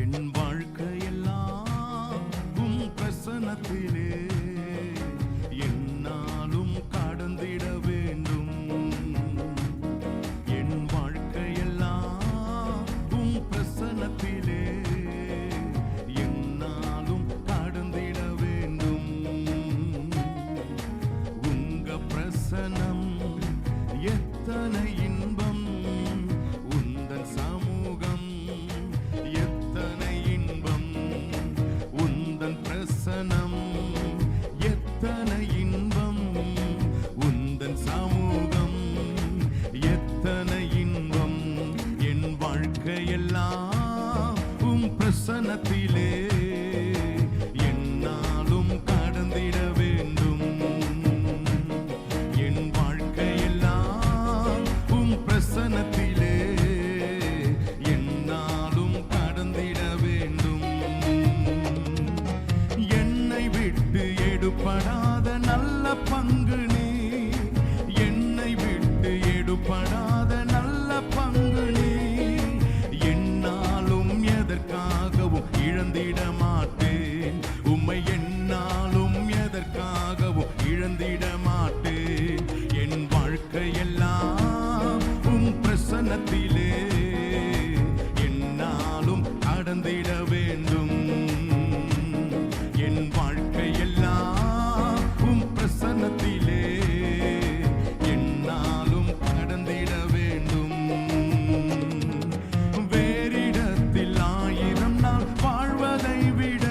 என் வாழ்க்கையெல்லாம் உம் பிரசனத்திலே என்னாலும் கடந்திட வேண்டும். என் வாழ்க்கையெல்லாம் உம் பிரசனத்திலே என்னாலும் கடந்திட வேண்டும். உங்க எத்தனை இன்பம். வாழ்க்கையெல்லாம் உம் பிரசனத்திலே வேண்டும். என் வாழ்க்கையெல்லாம் உம் பிரசன்னத்திலே என்னாலும் கடந்திட வேண்டும். வேறிடத்தில் ஆயிரம் நாள் வாழ்வதை விட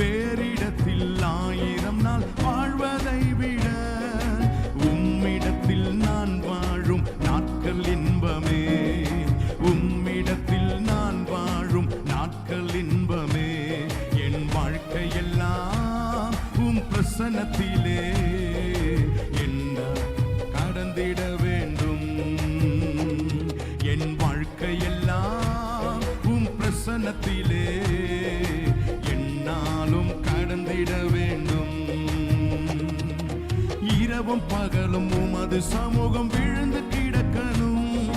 வேறிடத்தில் ஆயிரம் நாள் வாழ்வதை விட உம்மிடத்தில் நான் வாழும் நாட்கள் தரிசனத்திலே என்ன கடந்திட வேண்டும்? என் வாழ்க்கையெல்லாம் உம் பிரசனத்திலே என்னாலும் கடந்திட வேண்டும். இரவும் பகலும் உமது சமூகம் விழுந்து கிடக்கணும்.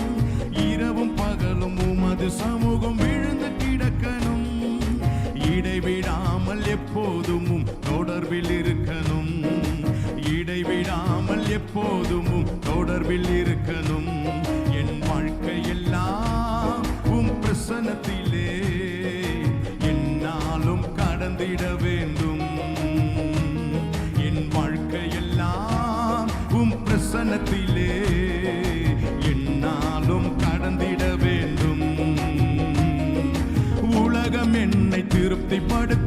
இரவும் பகலும் உமது சமூகம் இடைவிடாமல் எப்போதும் தொடர்பில் இருக்கணும். என் வாழ்க்கையெல்லாம் உம் பிரசனத்திலே என்னாலும் கடந்திட வேண்டும். என் வாழ்க்கையெல்லாம் உம் பிரசனத்திலே என்னாலும் கடந்திட வேண்டும். உலகம் என்னை திருப்திப்படுத்த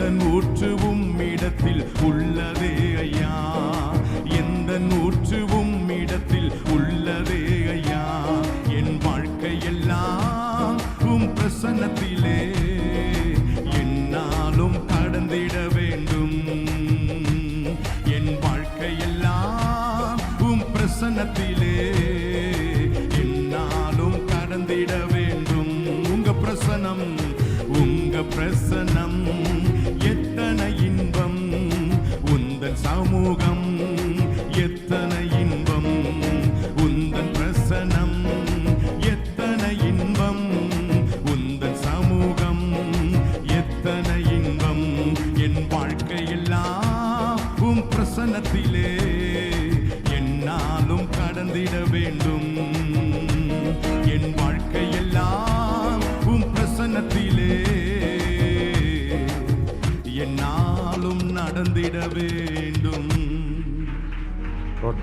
எந்தன் ஊற்றுவும் இடத்தில் உள்ளதே ஐயா? எந்தன் ஊற்றுவும் இடத்தில் உள்ளதே ஐயா? என் வாழ்க்கையெல்லாம் உம் பிரசன்னத்திலே. என்னாலும் கடந்திட வேண்டும். என் வாழ்க்கையெல்லாம் உம் பிரசன்னத்திலே. என்னாலும் கடந்திட வேண்டும். உங்க பிரசனம் உங்க பிரசனம் சமூகம் எத்தனை இன்பம் உந்தன் பிரசனம் எத்தனை இன்பம் உந்தன் சமூகம் எத்தனை இன்பம் என் வாழ்க்கையெல்லாம் உம் பிரசன்னத்திலே என்னாலும் கடந்திட வேண்டும். என் வாழ்க்கையெல்லாம் உம் பிரசன்னத்திலே என்னாலும் நடந்திடவே गॉड